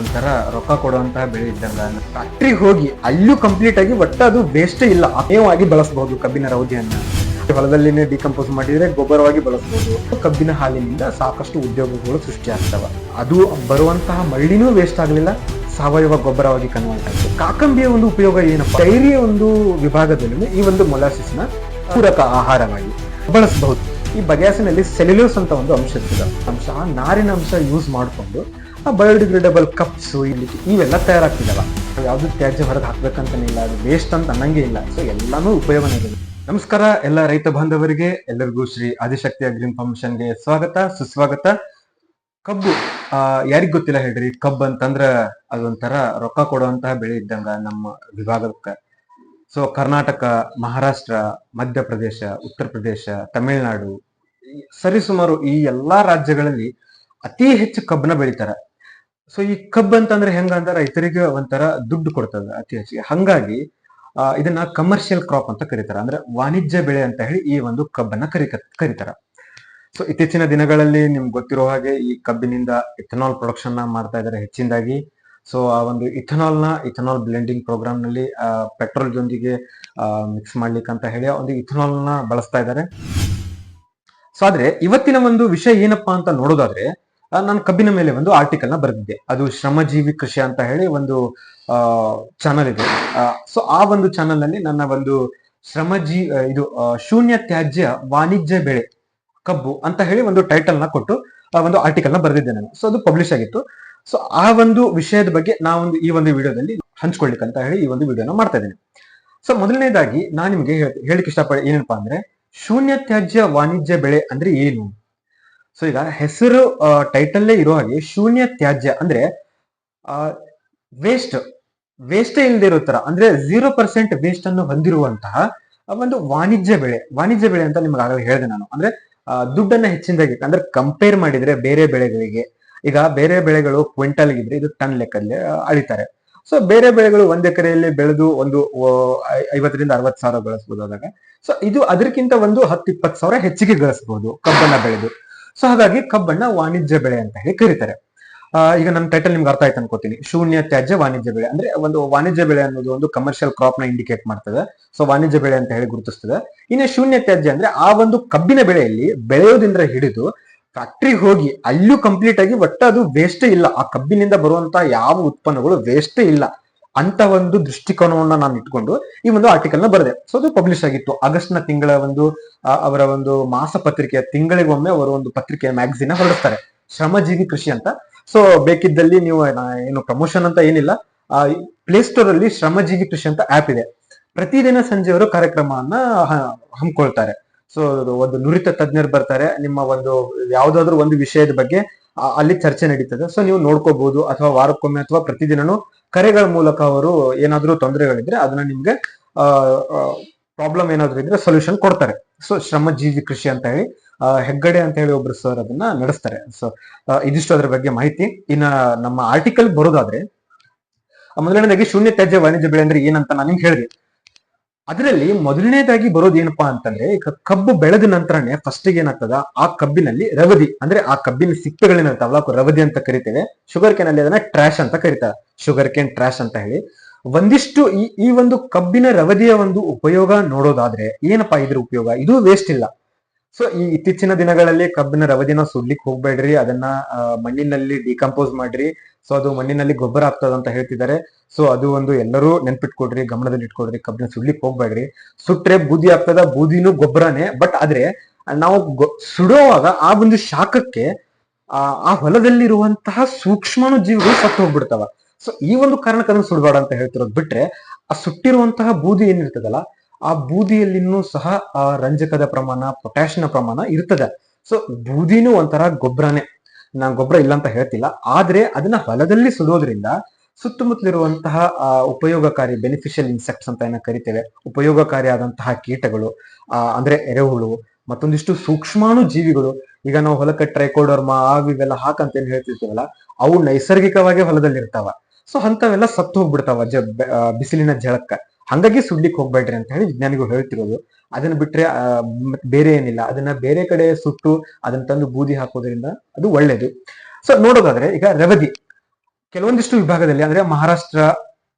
ಅದೊಂಥರ ರೊಕ್ಕ ಕೊಡುವಂತಹ ಬೆಳೆ ಇದ್ದಂಗ ಫ್ಯಾಕ್ಟ್ರಿ ಹೋಗಿ ಅಲ್ಲೂ ಕಂಪ್ಲೀಟ್ ಆಗಿ ಒಟ್ಟು ಅದು ವೇಸ್ಟ್ ಇಲ್ಲ ಅಮೇವಾಗಿ ಬಳಸಬಹುದು ಕಬ್ಬಿನ ರೌದಿಯನ್ನ. ಹೊಲದಲ್ಲಿನೇ ಡಿಕಂಪೋಸ್ ಮಾಡಿದ್ರೆ ಗೊಬ್ಬರವಾಗಿ ಬಳಸಬಹುದು ಕಬ್ಬಿನ ಹಾಲಿನಿಂದ ಸಾಕಷ್ಟು ಉದ್ಯೋಗಗಳು ಸೃಷ್ಟಿಯಾಗ್ತವೆ ಅದು ಬರುವಂತಹ ಮಳ್ಳಿನೂ ವೇಸ್ಟ್ ಆಗಲಿಲ್ಲ, ಸಾವಯವ ಗೊಬ್ಬರವಾಗಿ ಕನ್ವರ್ಟ್ ಆಯಿತು. ಕಾಕಂಬಿಯ ಒಂದು ಉಪಯೋಗ ಏನಪ್ಪ? ಡೈರಿಯ ಒಂದು ವಿಭಾಗದಲ್ಲಿ ಈ ಒಂದು ಮೊಲಾಸಿಸ್ನ ಪೂರಕ ಆಹಾರವಾಗಿ ಬಳಸಬಹುದು. ಈ ಬಗ್ಯಾಸಿನಲ್ಲಿ ಸೆಲ್ಯುಲೋಸ್ ಅಂತ ಒಂದು ಅಂಶ ಇರ್ತದೆ. ಅಂಶ ನಾರಿನ ಅಂಶ ಯೂಸ್ ಮಾಡಿಕೊಂಡು ಬಯೋಡಿಗ್ರೇಡಬಲ್ ಕಪ್ಸ್ ಇಲ್ಲಿ ಇವೆಲ್ಲ ತಯಾರಾಗ್ತಿದವ ಯಾವುದು ತ್ಯಾಜ್ಯ ಹೊರಗೆ ಹಾಕ್ಬೇಕಂತಾನೆ ಇಲ್ಲ, ಅದು ವೇಸ್ಟ್ ಅಂತ ಅನ್ನಂಗೆ ಇಲ್ಲ. ಸೊ ಎಲ್ಲಾನು ಉಪಯೋಗನೇ ಇದೆ. ನಮಸ್ಕಾರ, ಎಲ್ಲ ರೈತ ಬಾಂಧವರಿಗೆ, ಎಲ್ಲರಿಗೂ ಶ್ರೀ ಆದಿಶಕ್ತಿ ಅಗ್ರಿಮ್ ಫಂಕ್ಷನ್ಗೆ ಸ್ವಾಗತ, ಸುಸ್ವಾಗತ. ಕಬ್ಬು, ಆ, ಯಾರಿಗ್ ಗೊತ್ತಿಲ್ಲ ಹೇಳ್ರಿ, ಕಬ್ಬು ಅಂತಂದ್ರ ಅದೊಂಥರ ರೊಕ್ಕ ಕೊಡುವಂತಹ ಬೆಳೆ ಇದ್ದಂಗ ನಮ್ಮ ವಿಭಾಗಕ್ಕೆ. ಸೊ ಕರ್ನಾಟಕ, ಮಹಾರಾಷ್ಟ್ರ, ಮಧ್ಯಪ್ರದೇಶ, ಉತ್ತರ ಪ್ರದೇಶ, ತಮಿಳುನಾಡು ಸರಿಸುಮಾರು ಈ ಎಲ್ಲಾ ರಾಜ್ಯಗಳಲ್ಲಿ ಅತಿ ಹೆಚ್ಚು ಕಬ್ಬನ್ನ ಬೆಳಿತಾರ. ಸೊ ಈ ಕಬ್ಬು ಅಂತಂದ್ರೆ ಹೆಂಗ ಅಂದ್ರೆ ರೈತರಿಗೆ ಒಂಥರ ದುಡ್ಡು ಕೊಡ್ತದ ಅತಿ ಹೆಚ್ಚಿಗೆ ಹಂಗಾಗಿ ಇದನ್ನ ಕಮರ್ಷಿಯಲ್ ಕ್ರಾಪ್ ಅಂತ ಕರೀತಾರ. ಅಂದ್ರೆ ವಾಣಿಜ್ಯ ಬೆಳೆ ಅಂತ ಹೇಳಿ ಈ ಒಂದು ಕಬ್ಬನ್ನ ಕರಿಕ, ಕರೀತಾರ. ಸೊ ಇತ್ತೀಚಿನ ದಿನಗಳಲ್ಲಿ ನಿಮ್ಗೆ ಗೊತ್ತಿರೋ ಹಾಗೆ ಈ ಕಬ್ಬಿನಿಂದ ಇಥನಾಲ್ ಪ್ರೊಡಕ್ಷನ್ನ ಮಾಡ್ತಾ ಇದ್ದಾರೆ ಹೆಚ್ಚಿನದಾಗಿ. ಸೊ ಆ ಒಂದು ಇಥನಾಲ್ನ ಇಥನಾಲ್ ಬ್ಲೆಂಡಿಂಗ್ ಪ್ರೋಗ್ರಾಮ್ನಲ್ಲಿ ಪೆಟ್ರೋಲ್ ಜೊಂದಿಗೆ ಮಿಕ್ಸ್ ಮಾಡ್ಲಿಕ್ಕೆ ಅಂತ ಹೇಳಿ ಒಂದು ಇಥನಾಲ್ನ ಬಳಸ್ತಾ ಇದ್ದಾರೆ ಸೊ ಆದ್ರೆ ಇವತ್ತಿನ ಒಂದು ವಿಷಯ ಏನಪ್ಪಾ ಅಂತ ನೋಡೋದಾದ್ರೆ ನಾನು ಕಬ್ಬಿನ ಮೇಲೆ ಒಂದು ಆರ್ಟಿಕಲ್ನ ಬರೆದಿದ್ದೆ. ಅದು ಶ್ರಮಜೀವಿ ಕೃಷಿ ಅಂತ ಹೇಳಿ ಒಂದು ಚಾನಲ್ ಇದೆ. ಸೊ ಆ ಒಂದು ಚಾನಲ್ನಲ್ಲಿ ನನ್ನ ಒಂದು ಶ್ರಮಜೀ ಇದು ಶೂನ್ಯ ತ್ಯಾಜ್ಯ ವಾಣಿಜ್ಯ ಬೆಳೆ ಕಬ್ಬು ಅಂತ ಹೇಳಿ ಒಂದು ಟೈಟಲ್ನ ಕೊಟ್ಟು ಒಂದು ಆರ್ಟಿಕಲ್ನ ಬರೆದಿದ್ದೆ ನಾನು. ಸೊ ಅದು ಪಬ್ಲಿಷ್ ಆಗಿತ್ತು. ಸೊ ಆ ಒಂದು ವಿಷಯದ ಬಗ್ಗೆ ನಾವೊಂದು ಈ ಒಂದು ವಿಡಿಯೋದಲ್ಲಿ ಹಂಚ್ಕೊಳ್ಲಿಕ್ಕೆ ಅಂತ ಹೇಳಿ ಈ ಒಂದು ವಿಡಿಯೋನ ಮಾಡ್ತಾ ಇದ್ದೇನೆ. ಸೊ ಮೊದಲನೇದಾಗಿ ನಾನು ನಿಮಗೆ ಹೇಳಿಕ್ ಇಷ್ಟಪಡ, ಏನಪ್ಪಾ ಅಂದ್ರೆ ಶೂನ್ಯ ತ್ಯಾಜ್ಯ ವಾಣಿಜ್ಯ ಬೆಳೆ ಅಂದ್ರೆ ಏನು? ಸೊ ಈಗ ಹೆಸರು ಟೈಟಲ್ಲೇ ಇರೋ ಹಾಗೆ ಶೂನ್ಯ ತ್ಯಾಜ್ಯ ಅಂದ್ರೆ ವೇಸ್ಟ್ ವೇಸ್ಟೇ ಇಲ್ಲದೆ ಇರೋ ತರ, ಅಂದ್ರೆ ಜೀರೋ ಪರ್ಸೆಂಟ್ ವೇಸ್ಟ್ ಅನ್ನು ಹೊಂದಿರುವಂತಹ ಒಂದು ವಾಣಿಜ್ಯ ಬೆಳೆ ವಾಣಿಜ್ಯ ಬೆಳೆ ಅಂತ ನಿಮ್ಗೆ ಆಗಲೇ ಹೇಳಿದೆ ನಾನು. ಅಂದ್ರೆ ದುಡ್ಡನ್ನ ಹೆಚ್ಚಿನದಾಗಿ, ಅಂದ್ರೆ ಕಂಪೇರ್ ಮಾಡಿದ್ರೆ ಬೇರೆ ಬೆಳೆಗಳಿಗೆ, ಈಗ ಬೇರೆ ಬೆಳೆಗಳು ಕ್ವಿಂಟಲ್ ಇದ್ರೆ ಇದು ಟನ್ ಲೆಕ್ಕದಲ್ಲಿ ಅಳಿತಾರೆ. ಸೊ ಬೇರೆ ಬೆಳೆಗಳು ಒಂದ್ ಎಕರೆಯಲ್ಲಿ ಬೆಳೆದು ಒಂದು ಐವತ್ತರಿಂದ ಅರವತ್ ಸಾವಿರ ಗಳಿಸಬಹುದು ಆದಾಗ. ಸೊ ಇದು ಅದಕ್ಕಿಂತ ಒಂದು ಹತ್ತು ಇಪ್ಪತ್ತು ಸಾವಿರ ಹೆಚ್ಚಿಗೆ ಗಳಿಸಬಹುದು ಕಬ್ಬನ್ನ ಬೆಳೆದು. ಸೊ ಹಾಗಾಗಿ ಕಬ್ಬನ್ನ ವಾಣಿಜ್ಯ ಬೆಳೆ ಅಂತ ಹೇಳಿ ಕರೀತಾರೆ. ಈಗ ನನ್ನ ಟೈಟಲ್ ನಿಮ್ಗೆ ಅರ್ಥ ಆಯ್ತು ಅನ್ಕೋತೀನಿ ಶೂನ್ಯ ತ್ಯಾಜ್ಯ ವಾಣಿಜ್ಯ ಬೆಳೆ. ಅಂದ್ರೆ ಒಂದು ವಾಣಿಜ್ಯ ಬೆಳೆ ಅನ್ನೋದು ಒಂದು ಕಮರ್ಷಿಯಲ್ ಕ್ರಾಪ್ನ ಇಂಡಿಕೇಟ್ ಮಾಡ್ತದೆ. ಸೊ ವಾಣಿಜ್ಯ ಬೆಳೆ ಅಂತ ಹೇಳಿ ಗುರುತಿಸ್ತದೆ. ಇನ್ನು ಶೂನ್ಯ ತ್ಯಾಜ್ಯ ಅಂದ್ರೆ ಆ ಒಂದು ಕಬ್ಬಿನ ಬೆಳೆಯಲ್ಲಿ ಬೆಳೆಯೋದ್ರಿಂದ ಹಿಡಿದು ಫ್ಯಾಕ್ಟ್ರಿ ಹೋಗಿ ಅಲ್ಲೂ ಕಂಪ್ಲೀಟ್ ಆಗಿ ಒಟ್ಟು ಅದು ವೇಸ್ಟ್ ಇಲ್ಲ. ಆ ಕಬ್ಬಿನಿಂದ ಬರುವಂತ ಯಾವ ಉತ್ಪನ್ನಗಳು ವೇಸ್ಟ್ ಇಲ್ಲ. ಅಂತ ಒಂದು ದೃಷ್ಟಿಕೋನವನ್ನ ನಾನು ಇಟ್ಕೊಂಡು ಈ ಒಂದು ಆರ್ಟಿಕಲ್ನ ಬರೆದೆ. ಸೊ ಅದು ಪಬ್ಲಿಷ್ ಆಗಿತ್ತು. ಆಗಸ್ಟ್ನ ತಿಂಗಳ ಒಂದು ಆ, ಅವರ ಒಂದು ಮಾಸ ಪತ್ರಿಕೆಯ ತಿಂಗಳಿಗೊಮ್ಮೆ ಅವರು ಒಂದು ಪತ್ರಿಕೆ ಮ್ಯಾಗಝಿನ್ ಹೊರಡಿಸ್ತಾರೆ. ಶ್ರಮಜೀವಿ ಕೃಷಿ ಅಂತ. ಸೊ ಬೇಕಿದ್ದಲ್ಲಿ ನೀವು ಏನು ಪ್ರಮೋಷನ್ ಅಂತ ಏನಿಲ್ಲ. ಪ್ಲೇ ಸ್ಟೋರ್ ಅಲ್ಲಿ ಶ್ರಮಜೀವಿ ಕೃಷಿ ಅಂತ ಆಪ್ ಇದೆ. ಪ್ರತಿದಿನ ಸಂಜೆ ಅವರು ಕಾರ್ಯಕ್ರಮವನ್ನ ಹಮ್ಮಿಕೊಳ್ತಾರೆ. ಸೊ ಒಂದು ನುರಿತ ತಜ್ಞರು ಬರ್ತಾರೆ. ನಿಮ್ಮ ಒಂದು ಯಾವ್ದಾದ್ರು ಒಂದು ವಿಷಯದ ಬಗ್ಗೆ ಆ- ಅಲ್ಲಿ ಚರ್ಚೆ ನಡೀತದೆ. ಸೊ ನೀವು ನೋಡ್ಕೋಬಹುದು ಅಥವಾ ವಾರಕ್ಕೊಮ್ಮೆ ಅಥವಾ ಪ್ರತಿದಿನನೂ ಕರೆಗಳ ಮೂಲಕ ಅವರು ಏನಾದರೂ ತೊಂದರೆಗಳಿದ್ರೆ ಅದನ್ನ ನಿಮ್ಗೆ ಪ್ರಾಬ್ಲಮ್ ಏನಾದ್ರೂ ಇದ್ರೆ ಸೊಲ್ಯೂಷನ್ ಕೊಡ್ತಾರೆ. ಸೊ ಶ್ರಮಜೀವಿ ಕೃಷಿ ಅಂತ ಹೇಳಿ ಹೆಗ್ಗಡೆ ಅಂತ ಹೇಳಿ ಒಬ್ರು ಸರ್ ಅದನ್ನ ನಡೆಸ್ತಾರೆ. ಸೊ ಇದಿಷ್ಟು ಅದ್ರ ಬಗ್ಗೆ ಮಾಹಿತಿ. ಇನ್ನ ನಮ್ಮ ಆರ್ಟಿಕಲ್ ಬರೋದಾದ್ರೆ ಮೊದಲನೇದಾಗಿ ಶೂನ್ಯ ತ್ಯಾಜ್ಯ ವಾಣಿಜ್ಯ ಬೆಳೆ ಅಂದ್ರೆ ಏನಂತ ನಾನು ನಿಮ್ಗೆ ಹೇಳಿದೆ. ಅದರಲ್ಲಿ ಮೊದಲನೇದಾಗಿ ಬರೋದು ಏನಪ್ಪಾ ಅಂತಂದ್ರೆ, ಈಗ ಕಬ್ಬು ಬೆಳೆದ ನಂತರನೇ ಫಸ್ಟ್ ಏನಾಗ್ತದ? ಆ ಕಬ್ಬಿನಲ್ಲಿ ರವದಿ, ಅಂದ್ರೆ ಆ ಕಬ್ಬಿನ ಸಿಪ್ಪೆಗಳೇನಿರ್ತಾವಲ್ಲ ಅವಕ್ಕೆ ರವದಿ ಅಂತ ಕರಿತೇವೆ. ಶುಗರ್ ಕೇನ್ ಅಲ್ಲಿ ಅದನ್ನ ಟ್ರಾಶ್ ಅಂತ ಕರೀತಾರೆ. ಶುಗರ್ ಕೇನ್ ಟ್ರಾಶ್ ಅಂತ ಹೇಳಿ. ಒಂದಿಷ್ಟು ಈ ಈ ಒಂದು ಕಬ್ಬಿನ ರವದಿಯ ಒಂದು ಉಪಯೋಗ ನೋಡೋದಾದ್ರೆ ಏನಪ್ಪಾ ಇದ್ರ ಉಪಯೋಗ? ಇದು ವೇಸ್ಟ್ ಇಲ್ಲ. ಸೊ ಈ ಇತ್ತೀಚಿನ ದಿನಗಳಲ್ಲಿ ಕಬ್ಬಿನ ರವದಿನ ಸುಡ್ಲಿಕ್ಕೆ ಹೋಗ್ಬೇಡ್ರಿ. ಅದನ್ನ ಮಣ್ಣಿನಲ್ಲಿ ಡಿಕಂಪೋಸ್ ಮಾಡ್ರಿ. ಸೊ ಅದು ಮಣ್ಣಿನಲ್ಲಿ ಗೊಬ್ಬರ ಆಗ್ತದ ಅಂತ ಹೇಳ್ತಿದ್ದಾರೆ. ಸೊ ಅದು ಒಂದು ಎಲ್ಲರೂ ನೆನ್ಪಿಟ್ಕೊಡ್ರಿ, ಗಮನದಲ್ಲಿ ಇಟ್ಕೊಡ್ರಿ, ಕಬ್ಬಿನ ಸುಡ್ಲಿಕ್ಕೆ ಹೋಗ್ಬೇಡ್ರಿ. ಸುಟ್ರೆ ಬೂದಿ ಆಗ್ತದ, ಬೂದಿನೂ ಗೊಬ್ಬರನೇ. ಬಟ್ ಆದ್ರೆ, ನಾವು ಸುಡುವಾಗ ಆ ಒಂದು ಶಾಖಕ್ಕೆ, ಆ ಆ ಹೊಲದಲ್ಲಿರುವಂತಹ ಸೂಕ್ಷ್ಮಾಣು ಜೀವಿಗಳು ಸತ್ತು ಹೋಗ್ಬಿಡ್ತಾವ. ಸೊ ಈ ಒಂದು ಕಾರಣಕ್ಕೆ ಅದನ್ನ ಸುಡಬೇಡ ಅಂತ ಹೇಳ್ತಿರೋದು ಬಿಟ್ರೆ, ಆ ಸುಟ್ಟಿರುವಂತಹ ಬೂದಿ ಏನಿರ್ತದಲ್ಲ ಆ ಬೂದಿಯಲ್ಲಿನೂ ಸಹ ಆ ರಂಜಕದ ಪ್ರಮಾಣ ಪೊಟ್ಯಾಷ್ನ ಪ್ರಮಾಣ ಇರ್ತದೆ. ಸೊ ಬೂದಿನೂ ಒಂಥರ ಗೊಬ್ಬರನೇ ನಾ ಗೊಬ್ಬರ ಇಲ್ಲ ಅಂತ ಹೇಳ್ತಿಲ್ಲ. ಆದ್ರೆ ಅದನ್ನ ಹೊಲದಲ್ಲಿ ಸುಡೋದ್ರಿಂದ ಸುತ್ತಮುತ್ತಲಿರುವಂತಹ ಆ, ಉಪಯೋಗಕಾರಿ ಬೆನಿಫಿಷಿಯಲ್ ಇನ್ಸೆಕ್ಟ್ಸ್ ಅಂತ ಏನ ಕರಿತೇವೆ. ಉಪಯೋಗಕಾರಿ ಆದಂತಹ ಕೀಟಗಳು ಅಂದ್ರೆ ಎರೆಹುಳು ಮತ್ತೊಂದಿಷ್ಟು ಸೂಕ್ಷ್ಮಾಣು ಜೀವಿಗಳು. ಈಗ ನಾವು ಹೊಲಕ್ಕೆ ಟ್ರೈಕೋಡರ್ಮಾ ಇವೆಲ್ಲ ಹಾಕಂತ ಏನ್ ಹೇಳ್ತಿರ್ತೀವಲ್ಲ ಅವು ನೈಸರ್ಗಿಕವಾಗಿ ಹೊಲದಲ್ಲಿರ್ತಾವ. ಸೊ ಅಂತವೆಲ್ಲ ಸತ್ತು ಹೋಗ್ಬಿಡ್ತಾವ ಜ ಬಿಸಿಲಿನ ಝಳಕ್ಕ ಹಂಗಾಗಿ ಸುಡ್ಲಿಕ್ಕೆ ಹೋಗ್ಬೇಡ್ರಿ ಅಂತ ಹೇಳಿ ವಿಜ್ಞಾನಿಗಳು ಹೇಳ್ತಿರೋದು. ಅದನ್ನ ಬಿಟ್ರೆ ಬೇರೆ ಏನಿಲ್ಲ. ಅದನ್ನ ಬೇರೆ ಕಡೆ ಸುಟ್ಟು ಅದನ್ನ ತಂದು ಬೂದಿ ಹಾಕೋದ್ರಿಂದ ಅದು ಒಳ್ಳೇದು. ಸೊ ನೋಡೋದಾದ್ರೆ ಈಗ ರವದಿ ಕೆಲವೊಂದಿಷ್ಟು ವಿಭಾಗದಲ್ಲಿ ಅಂದ್ರೆ ಮಹಾರಾಷ್ಟ್ರ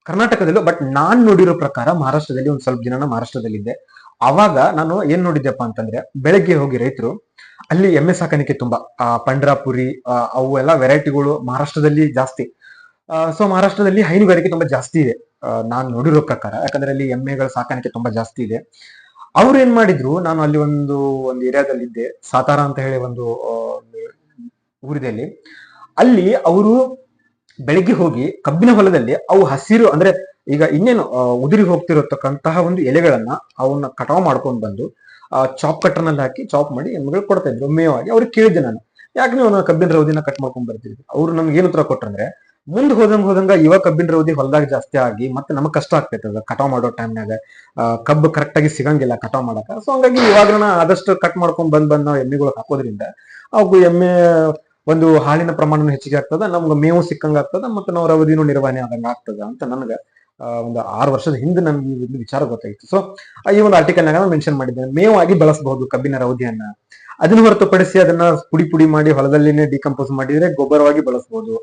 ಕರ್ನಾಟಕದಲ್ಲೂ ಬಟ್ ನಾನ್ ನೋಡಿರೋ ಪ್ರಕಾರ ಮಹಾರಾಷ್ಟ್ರದಲ್ಲಿ ಒಂದ್ ಸ್ವಲ್ಪ ದಿನ ಮಹಾರಾಷ್ಟ್ರದಲ್ಲಿದ್ದೆ. ಅವಾಗ ನಾನು ಏನ್ ನೋಡಿದ್ದೆಪ್ಪ ಅಂತಂದ್ರೆ ಬೆಳಗ್ಗೆ ಹೋಗಿ ರೈತರು ಅಲ್ಲಿ ಎಮ್ಮೆ ಸಾಕಾಣಿಕೆ ತುಂಬಾ. ಆ, ಪಂಡ್ರಾಪುರಿ ಅವು ಎಲ್ಲ ವೆರೈಟಿಗಳು ಮಹಾರಾಷ್ಟ್ರದಲ್ಲಿ ಜಾಸ್ತಿ. ಸೊ ಮಹಾರಾಷ್ಟ್ರದಲ್ಲಿ ಹೈನುಗಾರಿಕೆ ತುಂಬಾ ಜಾಸ್ತಿ ಇದೆ. ನಾನು ನೋಡಿರೋ ಪ್ರಕಾರ ಯಾಕಂದ್ರೆ ಅಲ್ಲಿ ಎಮ್ಮೆಗಳ ಸಾಕಾಣಿಕೆ ತುಂಬಾ ಜಾಸ್ತಿ ಇದೆ. ಅವ್ರು ಏನ್ ಮಾಡಿದ್ರು ನಾನು ಅಲ್ಲಿ ಒಂದು ಒಂದು ಏರಿಯಾದಲ್ಲಿ ಇದ್ದೆ ಸಾತಾರ ಅಂತ ಹೇಳಿ ಒಂದು ಆ, ಊರಿದೆ ಅಲ್ಲಿ. ಅವರು ಬೆಳಿಗ್ಗೆ ಹೋಗಿ ಕಬ್ಬಿನ ಹೊಲದಲ್ಲಿ ಅವು ಹಸಿರು ಅಂದ್ರೆ ಈಗ ಇನ್ನೇನು ಉದುರಿ ಹೋಗ್ತಿರತಕ್ಕಂತಹ ಒಂದು ಎಲೆಗಳನ್ನ ಅವನ್ನ ಕಟಾವ್ ಮಾಡ್ಕೊಂಡ್ ಬಂದು ಚಾಪ್ ಕಟ್ಟರ್ನಲ್ಲಿ ಹಾಕಿ ಚಾಪ್ ಮಾಡಿ ಎಮ್ಮೆಗಳು ಕೊಡ್ತಾ ಇದ್ರು. ಮೇವಾಗಿ ಅವ್ರಿಗೆ ಕೇಳಿದ್ದೆ ನಾನು. ಯಾಕೆ ನೀವು ಕಬ್ಬಿನ ರೌದಿನ ಕಟ್ ಮಾಡ್ಕೊಂಡ್ ಬರ್ತಿದ್ರು ಅವ್ರು ನಮ್ಗೆ ಏನು ಉತ್ತರ ಕೊಟ್ರಂದ್ರೆ ಮುಂದ್ ಹೋದಂಗ ಹೋದಂಗ ಇವಾಗ ಕಬ್ಬಿನ ರೌದಿ ಹೊಲದಾಗ ಜಾಸ್ತಿ ಆಗಿ ಮತ್ತೆ ನಮಗ್ ಕಷ್ಟ ಆಗ್ತೈತೆ ಅದ ಕಟಾವ್ ಮಾಡೋ ಟೈಮ್ನಾಗ ಕಬ್ಬು ಕರೆಕ್ಟ್ ಆಗಿ ಸಿಗಂಗಿಲ್ಲ ಕಟಾವ್ ಮಾಡಕ. ಸೊ ಹಂಗಾಗಿ ಇವಾಗ ಆದಷ್ಟು ಕಟ್ ಮಾಡ್ಕೊಂಡ್ ಬಂದ್ ಬಂದ್ ನಾವು ಎಮ್ಮೆಗಳು ಹಾಕೋದ್ರಿಂದ ಅವು ಎಮ್ಮೆ ಒಂದು ಹಾಲಿನ ಪ್ರಮಾಣ ಹೆಚ್ಚಿಗೆ ಆಗ್ತದ, ನಮ್ಗೆ ಮೇವು ಸಿಕ್ಕಂಗ ಆಗ್ತದ, ಮತ್ತೆ ನಾವು ರವದಿನೂ ನಿರ್ವಹಣೆ ಆದಂಗ ಆಗ್ತದ ಅಂತ ನನಗೆ ಒಂದು ಆರು ವರ್ಷದ ಹಿಂದೆ ನನ್ಗೆ ಈ ವಿಚಾರ ಗೊತ್ತಾಗಿತ್ತು ಸೊ ಈ ಒಂದು ಆರ್ಟಿಕಲ್ ನಾಗ ಮೆನ್ಷನ್ ಮಾಡಿದ್ದೇನೆ. ಮೇವಾಗಿ ಬಳಸಬಹುದು ಕಬ್ಬಿನ ರವದಿಯನ್ನ. ಅದನ್ನ ಹೊರತುಪಡಿಸಿ ಅದನ್ನ ಪುಡಿ ಪುಡಿ ಮಾಡಿ ಹೊಲದಲ್ಲಿನೇ ಡಿಕಂಪೋಸ್ ಮಾಡಿದ್ರೆ ಗೊಬ್ಬರವಾಗಿ ಬಳಸಬಹುದು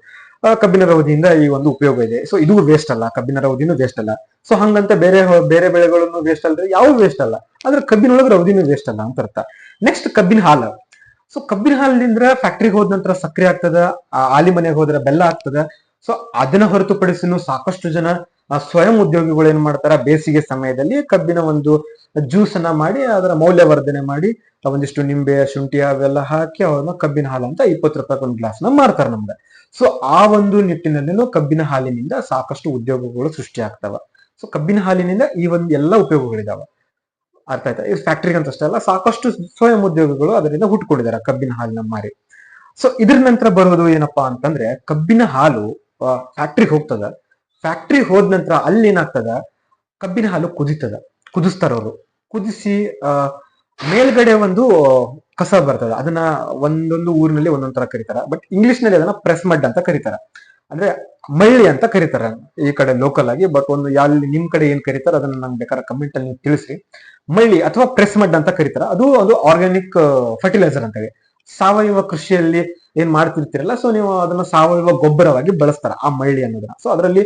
ಕಬ್ಬಿನ ರವದಿಯಿಂದ ಈ ಒಂದು ಉಪಯೋಗ ಇದೆ. ಸೊ ಇದು ವೇಸ್ಟ್ ಅಲ್ಲ. ಕಬ್ಬಿನ ರವದಿನೂ ವೇಸ್ಟ್ ಅಲ್ಲ. ಸೊ ಹಂಗಂತ ಬೇರೆ ಬೇರೆ ಬೆಳೆಗಳನ್ನು ವೇಸ್ಟ್ ಅಲ್ಲದೆ ಯಾವ ವೇಸ್ಟ್ ಅಲ್ಲ. ಆದ್ರೆ ಕಬ್ಬಿನೊಳಗೆ ರವದಿನೂ ವೇಸ್ಟ್ ಅಲ್ಲ ಅಂತ ಅರ್ಥ. ನೆಕ್ಸ್ಟ್ ಕಬ್ಬಿನ ಹಾಲು. ಸೊ ಕಬ್ಬಿನ ಹಾಲಿನಿಂದ ಫ್ಯಾಕ್ಟ್ರಿಗೆ ಹೋದ ನಂತರ ಸಕ್ಕರೆ ಆಗ್ತದ ಆಲಿ ಮನೆಗೆ ಹೋದ್ರೆ ಬೆಲ್ಲ ಆಗ್ತದ. ಸೊ ಅದನ್ನ ಹೊರತುಪಡಿಸಿನೂ ಸಾಕಷ್ಟು ಜನ ಆ, ಸ್ವಯಂ ಉದ್ಯೋಗಿಗಳು ಏನ್ ಮಾಡ್ತಾರ? ಬೇಸಿಗೆ ಸಮಯದಲ್ಲಿ ಕಬ್ಬಿನ ಒಂದು ಜ್ಯೂಸ್ ಅನ್ನ ಮಾಡಿ ಅದರ ಮೌಲ್ಯವರ್ಧನೆ ಮಾಡಿ ಒಂದಿಷ್ಟು ನಿಂಬೆ ಶುಂಠಿ ಅವೆಲ್ಲ ಹಾಕಿ ಅವನ್ನ ಕಬ್ಬಿನ ಹಾಲು ಅಂತ ಇಪ್ಪತ್ತು ರೂಪಾಯಿ ಒಂದು ಗ್ಲಾಸ್ನ ಮಾರ್ತಾರೆ ನಮ್ಗೆ. ಸೊ ಆ ಒಂದು ನಿಟ್ಟಿನಲ್ಲಿನೂ ಕಬ್ಬಿನ ಹಾಲಿನಿಂದ ಸಾಕಷ್ಟು ಉದ್ಯೋಗಗಳು ಸೃಷ್ಟಿ ಆಗ್ತಾವ. ಸೊ ಕಬ್ಬಿನ ಹಾಲಿನಿಂದ ಈ ಒಂದು ಎಲ್ಲ ಉಪಯೋಗಗಳಿದಾವ. ಅರ್ಥ ಆಯ್ತಾ? ಈ ಫ್ಯಾಕ್ಟ್ರಿಗೆ ಅಂತ ಅಷ್ಟೇ ಅಲ್ಲ ಸಾಕಷ್ಟು ಸ್ವಯಂ ಉದ್ಯೋಗಗಳು ಅದರಿಂದ ಹುಟ್ಕೊಂಡಿದ್ದಾರೆ ಕಬ್ಬಿನ ಹಾಲಿನ ಮಾರಿ. ಸೊ ಇದ್ರ ನಂತರ ಬರೋದು ಏನಪ್ಪಾ ಅಂತಂದ್ರೆ ಕಬ್ಬಿನ ಹಾಲು ಫ್ಯಾಕ್ಟ್ರಿಗೆ ಹೋಗ್ತದ. ಫ್ಯಾಕ್ಟ್ರಿ ಹೋದ ನಂತರ ಅಲ್ಲಿ ಏನಾಗ್ತದ? ಕಬ್ಬಿನ ಹಾಲು ಕುದಿತದ. ಕುದಿಸ್ತಾರ ಅವರು. ಕುದಿಸಿ ಆ, ಮೇಲ್ಗಡೆ ಒಂದು ಕಸ ಬರ್ತದ. ಅದನ್ನ ಒಂದೊಂದು ಊರಿನಲ್ಲಿ ಒಂದೊಂದ್ ತರ ಕರೀತಾರ. ಬಟ್ ಇಂಗ್ಲಿಷ್ನಲ್ಲಿ ಅದನ್ನ ಪ್ರೆಸ್ ಮಡ್ ಅಂತ ಕರೀತಾರ. ಅಂದ್ರೆ ಮಳ್ಳಿ ಅಂತ ಕರೀತಾರ ಈ ಕಡೆ ಲೋಕಲ್ ಆಗಿ. ಬಟ್ ಒಂದು ಅಲ್ಲಿ ನಿಮ್ ಕಡೆ ಏನ್ ಕರೀತಾರ ಅದನ್ನ ನಂಗೆ ಬೇಕಾದ್ರೆ ಕಮೆಂಟ್ ಅಲ್ಲಿ ತಿಳಿಸಿ ಮಳ್ಳಿ ಅಥವಾ ಪ್ರೆಸ್ ಮಡ್ ಅಂತ ಕರೀತಾರ. ಅದು ಒಂದು ಆರ್ಗ್ಯಾನಿಕ್ ಫರ್ಟಿಲೈಸರ್ ಅಂತ ಹೇಳಿ ಸಾವಯವ ಕೃಷಿಯಲ್ಲಿ ಏನ್ ಮಾಡ್ತಿರ್ತೀರಲ್ಲ? ಸೊ ನೀವು ಅದನ್ನ ಸಾವಯವ ಗೊಬ್ಬರವಾಗಿ ಬಳಸ್ತಾರ, ಆ ಮಳ್ಳಿ ಅನ್ನೋದನ್ನ. ಸೊ ಅದರಲ್ಲಿ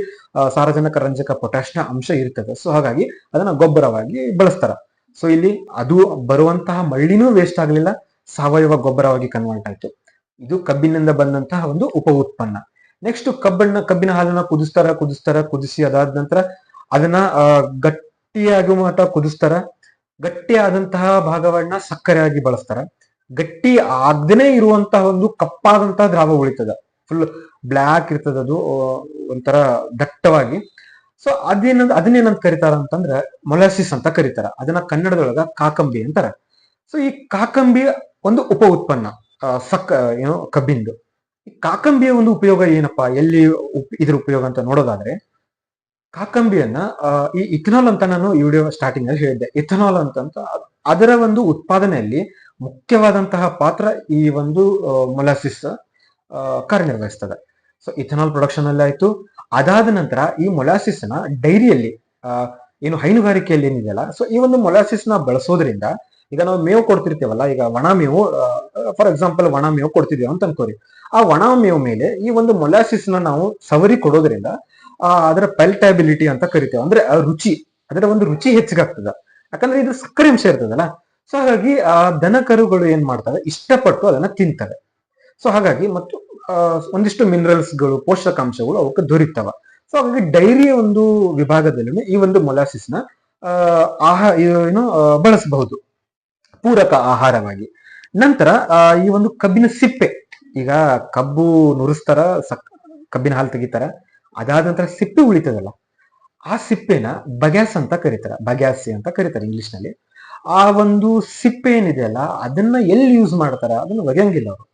ಸಾರಜನಕ, ರಂಜಕ ಪೊಟ್ಯಾಶ್ನ ಅಂಶ ಇರ್ತದೆ. ಸೊ ಹಾಗಾಗಿ ಅದನ್ನ ಗೊಬ್ಬರವಾಗಿ ಬಳಸ್ತಾರ. ಸೊ ಇಲ್ಲಿ ಅದು ಬರುವಂತಹ ಮಳ್ಳಿನೂ ವೇಸ್ಟ್ ಆಗ್ಲಿಲ್ಲ, ಸಾವಯವ ಗೊಬ್ಬರವಾಗಿ ಕನ್ವರ್ಟ್ ಆಯ್ತು. ಇದು ಕಬ್ಬಿನಿಂದ ಬಂದಂತಹ ಒಂದು ಉಪ ಉತ್ಪನ್ನ. ನೆಕ್ಸ್ಟ್ ಕಬ್ಬಣ್ಣ ಕಬ್ಬಿನ ಹಾಲನ್ನ ಕುದಿಸ್ತಾರ ಕುದಿಸ್ತಾರ, ಕುದಿಸಿ ಅದಾದ ನಂತರ ಅದನ್ನ ಗಟ್ಟಿಯಾಗಿ ಮಾತ್ರ ಕುದಿಸ್ತಾರ. ಗಟ್ಟಿಯಾದಂತಹ ಭಾಗವನ್ನ ಸಕ್ಕರೆಯಾಗಿ ಬಳಸ್ತಾರ. ಗಟ್ಟಿ ಆಗದೇನೆ ಇರುವಂತಹ ಒಂದು ಕಪ್ಪಾದಂತಹ ದ್ರಾವ ಉಳಿತದ. ಫುಲ್ ಬ್ಲ್ಯಾಕ್ ಇರ್ತದ ಅದು ಒಂಥರ ದಟ್ಟವಾಗಿ. ಸೊ ಅದೇನ ಅದನ್ನೇನಂತ ಕರೀತಾರ ಅಂತಂದ್ರೆ ಮೊಲಾಸಿಸ್ ಅಂತ ಕರೀತಾರ. ಅದನ್ನ ಕನ್ನಡದೊಳಗ ಕಾಕಂಬಿ ಅಂತಾರ. ಸೊ ಈ ಕಾಕಂಬಿ ಒಂದು ಉಪ ಉತ್ಪನ್ನ ಆ, ಸಕ್ಕ ಏನು ಕಬ್ಬಿಂದು. ಈ ಕಾಕಂಬಿಯ ಒಂದು ಉಪಯೋಗ ಏನಪ್ಪಾ? ಎಲ್ಲಿ ಇದ್ರ ಉಪಯೋಗ ಅಂತ ನೋಡೋದಾದ್ರೆ ಕಾಕಂಬಿಯನ್ನ ಈ ಇಥನಾಲ್ ಅಂತ ನಾನು ಈ ವಿಡಿಯೋ ಸ್ಟಾರ್ಟಿಂಗ್ ಅಲ್ಲಿ ಹೇಳಿದ್ದೆ. ಇಥನಾಲ್ ಅಂತಂತ ಅದರ ಒಂದು ಉತ್ಪಾದನೆಯಲ್ಲಿ ಮುಖ್ಯವಾದಂತಹ ಪಾತ್ರ ಈ ಒಂದು ಮೊಲಾಸಿಸ್ ಕಾರ್ಯನಿರ್ವಹಿಸ್ತದೆ ಸೊ ಇಥನಾಲ್ ಪ್ರೊಡಕ್ಷನ್ ಅಲ್ಲಿ ಆಯ್ತು. ಅದಾದ ನಂತರ ಈ ಮೊಲಾಸಿಸ್ನ ಡೈರಿಯಲ್ಲಿ ಏನು ಹೈನುಗಾರಿಕೆಯಲ್ಲಿ ಏನಿದೆಯಲ್ಲ ಸೊ ಈ ಒಂದು ಮೊಲಾಸಿಸ್ನ ಬಳಸೋದ್ರಿಂದ ಈಗ ನಾವು ಮೇವು ಕೊಡ್ತಿರ್ತೇವಲ್ಲ, ಈಗ ಒಣ ಮೇವು ಫಾರ್ ಎಕ್ಸಾಂಪಲ್ ಒಣ ಮೇವು ಕೊಡ್ತಿದ್ದೇವೆ ಅಂತ ಅನ್ಕೋರಿ ಆ ಒಣ ಮೇವು ಮೇಲೆ ಈ ಒಂದು ಮೊಲಾಸಿಸ್ನ ನಾವು ಸವರಿ ಕೊಡೋದ್ರಿಂದ ಅದರ ಪೆಲ್ಟಬಿಲಿಟಿ ಅಂತ ಕರಿತೇವೆ. ಅಂದ್ರೆ ರುಚಿ, ಅದರ ಒಂದು ರುಚಿ ಹೆಚ್ಚಿಗಾಗ್ತದ. ಯಾಕಂದ್ರೆ ಇದು ಸಕ್ಕರೆ ಅಂಶ ಇರ್ತದಲ್ಲ ಸೊ ಹಾಗಾಗಿ, ಆ ದನ ಕರುಗಳು ಏನ್ ಮಾಡ್ತವೆ ಇಷ್ಟಪಟ್ಟು ಅದನ್ನ ತಿಂತವೆ ಸೊ ಹಾಗಾಗಿ, ಮತ್ತು ಒಂದಿಷ್ಟು ಮಿನರಲ್ಸ್ಗಳು ಪೋಷಕಾಂಶಗಳು ಅವಕ್ಕೆ ದೊರೀತವ. ಸೊ ಹಾಗಾಗಿ ಡೈರಿಯ ಒಂದು ವಿಭಾಗದಲ್ಲಿ ಈ ಒಂದು ಮೊಲಾಸಿಸ್ನ ನ ಆಹಾರ ಏನು ಬಳಸಬಹುದು. ಪೂರಕ ಆಹಾರವಾಗಿ. ನಂತರ ಈ ಒಂದು ಕಬ್ಬಿನ ಸಿಪ್ಪೆ. ಈಗ ಕಬ್ಬು ನುರಿಸ್ತಾರ ಕಬ್ಬಿನ ಹಾಲು ತೆಗಿತಾರ, ಅದಾದ ನಂತರ ಸಿಪ್ಪೆ ಉಳಿತದಲ್ಲ. ಆ ಸಿಪ್ಪೆನ ಬಗ್ಯಾಸ್ ಅಂತ ಕರೀತಾರ. ಬಗ್ಯಾಸಿ ಅಂತ ಕರೀತಾರೆ ಇಂಗ್ಲಿಷ್ನಲ್ಲಿ. ಆ ಒಂದು ಸಿಪ್ಪೆ ಏನಿದೆಯಲ್ಲ ಅದನ್ನ ಎಲ್ಲಿ ಯೂಸ್ ಮಾಡ್ತಾರ? ಅದನ್ನ ಒಗೆಯಂಗಿಲ್ಲ ಅವರು.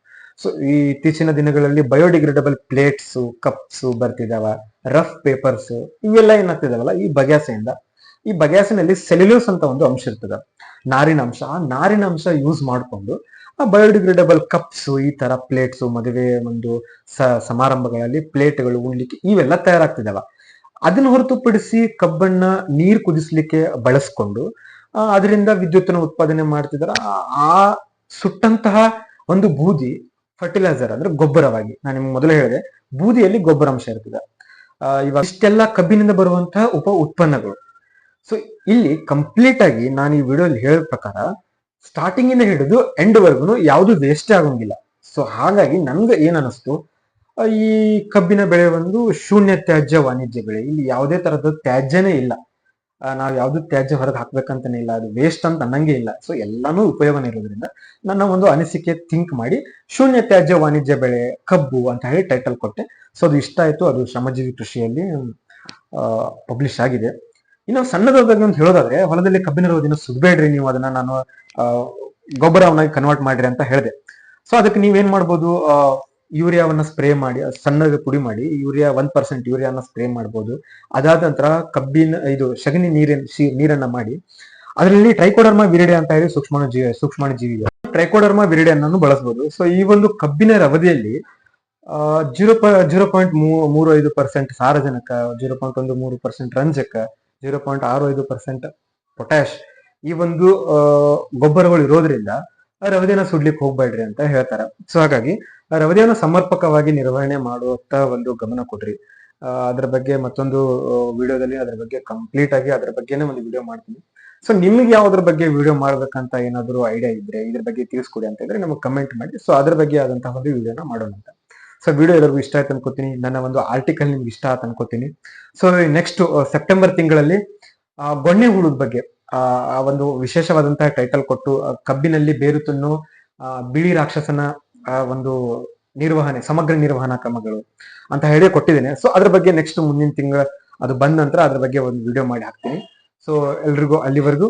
ಸೊ ಈ ಇತ್ತೀಚಿನ ದಿನಗಳಲ್ಲಿ ಬಯೋಡಿಗ್ರೇಡಬಲ್ ಪ್ಲೇಟ್ಸ್ ಕಪ್ಸ್ ಬರ್ತಿದಾವ ರಫ್ ಪೇಪರ್ಸ್ ಇವೆಲ್ಲ ಏನಾಗ್ತಿದಾವಲ್ಲ, ಈ ಬಗ್ಯಾಸೆಯಿಂದ. ಈ ಬಗ್ಯಾಸಿನಲ್ಲಿ ಸೆಲ್ಯುಲೋಸ್ ಅಂತ ಒಂದು ಅಂಶ ಇರ್ತದ. ನಾರಿನ ಅಂಶ. ಆ ನಾರಿನ ಅಂಶ ಯೂಸ್ ಮಾಡಿಕೊಂಡು, ಆ ಬಯೋಡಿಗ್ರೇಡಬಲ್ ಕಪ್ಸ್ ಈ ತರ ಪ್ಲೇಟ್ಸ್ ಮದುವೆ ಒಂದು ಸಮಾರಂಭಗಳಲ್ಲಿ ಪ್ಲೇಟ್ಗಳು ಉಣ್ಲಿಕ್ಕೆ ಇವೆಲ್ಲ ತಯಾರಾಗ್ತಿದಾವ. ಅದನ್ನ ಹೊರತುಪಡಿಸಿ ಕಬ್ಬಣ್ಣ ನೀರ್ ಕುದಿಸ್ಲಿಕ್ಕೆ ಬಳಸ್ಕೊಂಡು ಅದರಿಂದ ವಿದ್ಯುತ್ನ ಉತ್ಪಾದನೆ ಮಾಡ್ತಿದಾರ. ಆ- ಸುಟ್ಟಂತಹ ಒಂದು ಬೂದಿ ಫರ್ಟಿಲೈಸರ್ ಅಂದ್ರೆ ಗೊಬ್ಬರವಾಗಿ ನಾನು ನಿಮ್ಗೆ ಮೊದಲೇ ಹೇಳಿದೆ, ಬೂದಿಯಲ್ಲಿ ಗೊಬ್ಬರಾಂಶ ಇರ್ತದೆ. ಇವಾಗ ಇಷ್ಟೆಲ್ಲ ಕಬ್ಬಿನಿಂದ ಬರುವಂತಹ ಉಪ ಉತ್ಪನ್ನಗಳು. ಸೊ ಇಲ್ಲಿ ಕಂಪ್ಲೀಟ್ ಆಗಿ ನಾನು ಈ ವಿಡಿಯೋಲಿ ಹೇಳಿದ ಪ್ರಕಾರ ಸ್ಟಾರ್ಟಿಂಗ್ ಇಂದ ಹಿಡಿದು ಎಂಡ್ ವರ್ಗುನು ಯಾವುದು ವೇಸ್ಟ್ ಆಗೋಂಗಿಲ್ಲ. ಸೊ ಹಾಗಾಗಿ ನನ್ಗೆ ಏನ್ ಈ ಕಬ್ಬಿನ ಬೆಳೆ ಒಂದು ಶೂನ್ಯ ತ್ಯಾಜ್ಯ ವಾಣಿಜ್ಯ ಬೆಳೆ. ಇಲ್ಲಿ ಯಾವುದೇ ತರದ ತ್ಯಾಜ್ಯನೇ ಇಲ್ಲ. ನಾವ್ ಯಾವ್ದು ತ್ಯಾಜ್ಯ ಹೊರಗೆ ಹಾಕ್ಬೇಕಂತಾನೆ ಇಲ್ಲ, ಅದು ವೇಸ್ಟ್ ಅಂತ ಅನ್ನಂಗೆ ಇಲ್ಲ. ಸೊ ಎಲ್ಲಾನು ಉಪಯೋಗನೇ ಇರೋದ್ರಿಂದ ನನ್ನ ಒಂದು ಅನಿಸಿಕೆ ಥಿಂಕ್ ಮಾಡಿ, ಶೂನ್ಯ ತ್ಯಾಜ್ಯ ವಾಣಿಜ್ಯ ಬೆಳೆ, ಕಬ್ಬು ಅಂತ ಹೇಳಿ ಟೈಟಲ್ ಕೊಟ್ಟೆ. ಸೊ ಅದು ಇಷ್ಟ ಆಯ್ತು, ಅದು ಶ್ರಮಜೀವಿ ಕೃಷಿಯಲ್ಲಿ ಪಬ್ಲಿಷ್ ಆಗಿದೆ. ಇನ್ನು ಸಣ್ಣದಾಗಿ ಅಂತ ಹೇಳೋದಾದ್ರೆ, ಹೊಲದಲ್ಲಿ ಕಬ್ಬಿನ ರೋದಿನ ಸುಡಬೇಡ್ರಿ ನೀವು, ಅದನ್ನ ನಾನು ಗೊಬ್ಬರವನ್ನಾಗಿ ಕನ್ವರ್ಟ್ ಮಾಡ್ರಿ ಅಂತ ಹೇಳಿದೆ. ಸೊ ಅದಕ್ಕೆ ನೀವೇನ್ ಮಾಡ್ಬೋದು ಯೂರಿಯಾವನ್ನ ಸ್ಪ್ರೇ ಮಾಡಿ ಸಣ್ಣದ ಪುಡಿ ಮಾಡಿ, ಯೂರಿಯಾ ಒನ್ ಪರ್ಸೆಂಟ್ ಯೂರಿಯಾನ ಸ್ಪ್ರೇ ಮಾಡ್ಬೋದು. ಅದಾದ ನಂತರ ಕಬ್ಬಿನ, ಇದು ಸಗಣಿ ನೀರಿನ ನೀರನ್ನ ಮಾಡಿ, ಅದರಲ್ಲಿ ಟ್ರೈಕೋಡರ್ಮಾ ವಿರಿಡೆ ಅಂತ ಹೇಳಿ ಸೂಕ್ಷ್ಮಾಣು ಜೀವಿ ಸೂಕ್ಷ್ಮಾಣು ಜೀವಿ ಟ್ರೈಕೋಡರ್ಮಾ ವಿರಿಡೆ ಅನ್ನು ಬಳಸಬಹುದು ಸೊ ಈ ಒಂದು ಕಬ್ಬಿನ ರವದಿಯಲ್ಲಿ ಜೀರೋ ಜೀರೋ ಪಾಯಿಂಟ್ ಮೂರು ಐದು ಪರ್ಸೆಂಟ್ ಸಾರಜನಕ, ಜೀರೋ ಪಾಯಿಂಟ್ ಒಂದು ಮೂರು ಪರ್ಸೆಂಟ್ ರಂಜಕ, ಜೀರೋ ಪಾಯಿಂಟ್ ಆರು ಐದು ಪರ್ಸೆಂಟ್ ಪೊಟ್ಯಾಶ್ ಈ ಒಂದು ಗೊಬ್ಬರಗಳು ಇರೋದ್ರಿಂದ ರವದಿಯನ್ನ ಸುಡ್ಲಿಕ್ಕೆ ಹೋಗ್ಬೇಡ್ರಿ ಅಂತ ಹೇಳ್ತಾರೆ. ಸೊ ಹಾಗಾಗಿ ರವದಿಯನ್ನ ಸಮರ್ಪಕವಾಗಿ ನಿರ್ವಹಣೆ ಮಾಡುವಂತ ಒಂದು ಗಮನ ಕೊಡ್ರಿ. ಅದ್ರ ಬಗ್ಗೆ ಮತ್ತೊಂದು ವಿಡಿಯೋದಲ್ಲಿ ಅದ್ರ ಬಗ್ಗೆ ಕಂಪ್ಲೀಟ್ ಆಗಿ ಅದ್ರ ಬಗ್ಗೆನೇ ಒಂದು ವಿಡಿಯೋ ಮಾಡ್ತೀನಿ. ಸೊ ನಿಮ್ಗೆ ಯಾವ್ದ್ರ ಬಗ್ಗೆ ವಿಡಿಯೋ ಮಾಡ್ಬೇಕಂತ ಏನಾದ್ರು ಐಡಿಯಾ ಇದ್ರೆ ಇದ್ರ ಬಗ್ಗೆ ತಿಳಿಸ್ಕೊಡಿ ಅಂತ ಇದ್ರೆ ನಮಗೆ ಕಮೆಂಟ್ ಮಾಡಿ. ಸೊ ಅದ್ರ ಬಗ್ಗೆ ಆದಂತಹ ಒಂದು ವಿಡಿಯೋನ ಮಾಡೋಣ ಅಂತ. ಸೊ ವಿಡಿಯೋ ಎಲ್ಲರಿಗೂ ಇಷ್ಟ ಆಯ್ತು ಅನ್ಕೋತೀನಿ. ನನ್ನ ಒಂದು ಆರ್ಟಿಕಲ್ ನಿಮ್ಗೆ ಇಷ್ಟ ಆಯ್ತು ಅನ್ಕೋತೀನಿ. ಸೊ ನೆಕ್ಸ್ಟ್ ಸೆಪ್ಟೆಂಬರ್ ತಿಂಗಳಲ್ಲಿ ಗೊಣ್ಣೆ ಹುಳದ ಬಗ್ಗೆ. ಆ ಒಂದು ವಿಶೇಷವಾದಂತಹ ಟೈಟಲ್ ಕೊಟ್ಟು ಕಬ್ಬಿನಲ್ಲಿ ಬೇರು ತಿನ್ನು ಬಿಳಿ ರಾಕ್ಷಸನ ಒಂದು ನಿರ್ವಹಣೆ, ಸಮಗ್ರ ನಿರ್ವಹಣಾ ಕ್ರಮಗಳು ಅಂತ ಹೇಳಿ ಕೊಟ್ಟಿದ್ದೇನೆ. ಸೊ ಅದ್ರ ಬಗ್ಗೆ ನೆಕ್ಸ್ಟ್ ಮುಂದಿನ ತಿಂಗಳ ಅದು ಬಂದ ನಂತರ ಅದ್ರ ಬಗ್ಗೆ ಒಂದು ವಿಡಿಯೋ ಮಾಡಿ ಹಾಕ್ತೀನಿ. ಸೊ ಎಲ್ರಿಗೂ ಅಲ್ಲಿವರೆಗೂ